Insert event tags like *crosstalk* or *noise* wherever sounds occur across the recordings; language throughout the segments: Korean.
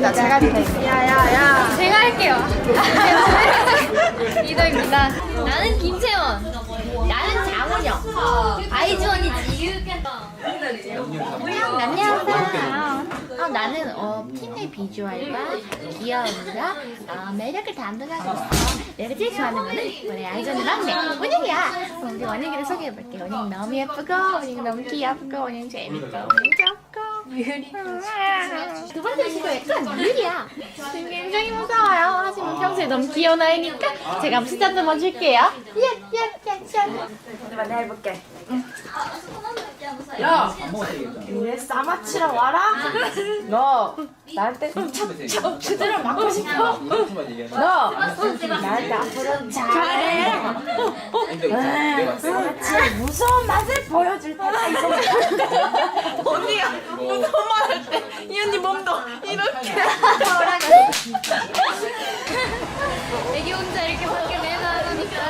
나 제가 야야야. 제가 할게요. *laughs* 리더입니다. 나는 김채원. 나는 장원영. 아이즈원이지. 안녕하세요. 어, 나는 어, 팀의 비주얼과 귀여움과 어, 매력을 담당하고 있어. 내가 제일 좋아하는 거는 우리 아이즈원의 막내 원영이야. 어, 우리 원영이를 소개해볼게. 원영 너무 예쁘고 원영 너무 귀엽고 원영 재밌고 원영 좋고 유리 두 번째 친구 약간 유리야. 굉장히 무서워요. 하지만 평소에 너무 귀여운 아이니까 제가 한번 숫자 좀 넣어줄게요. 예 예 예 예. 내가 내가 해볼게. 왜 싸마치러 와라? 너 나한테 참 그대로 맞고 싶어? 너 나한테 앞으로 잘해. 싸마치의 무서운 맛을 보여줄 테다 이거 *laughs* 언니가 무서운 말 할 때 이 언니 몸도 이렇게. 애기 혼자 이렇게 밖에 내놔놓으니까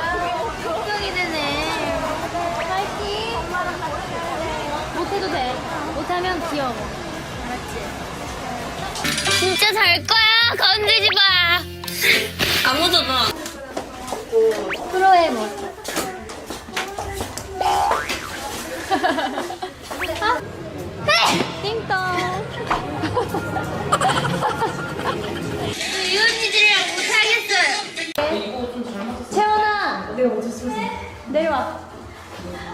걱정이 되네. 파이팅! 못해도 돼. 못하면 귀여워. 알았지? 진짜 잘 거야. 내려와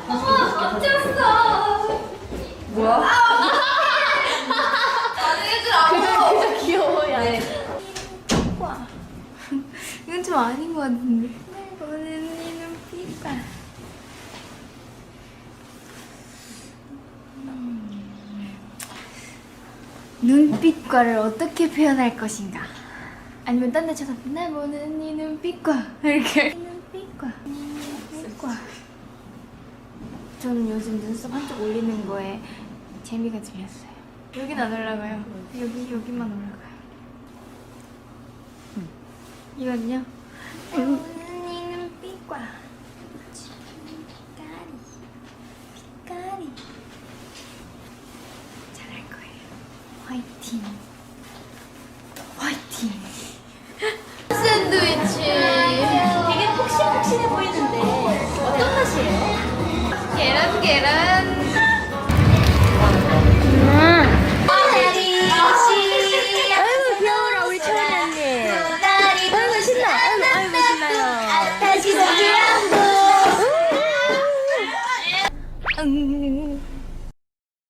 어머, 멈췄어. 그저 귀여워 야 와. 이건 좀 아닌 것 같은데 언니는 삐빠 눈빛과를 어떻게 표현할 것인가 아니면 딴 데 쳐서 날 보는 이 눈빛과 이렇게 눈빛과 눈빛과 저는 요즘 눈썹 한쪽 올리는 거에 재미가 들렸어요. 여긴 안 올라가요. 여기 여기만 올라가요. 이거는요 보는 이 눈빛과. 빛깔이 빛깔이 잘할 거예요. 화이팅. 화이팅 给了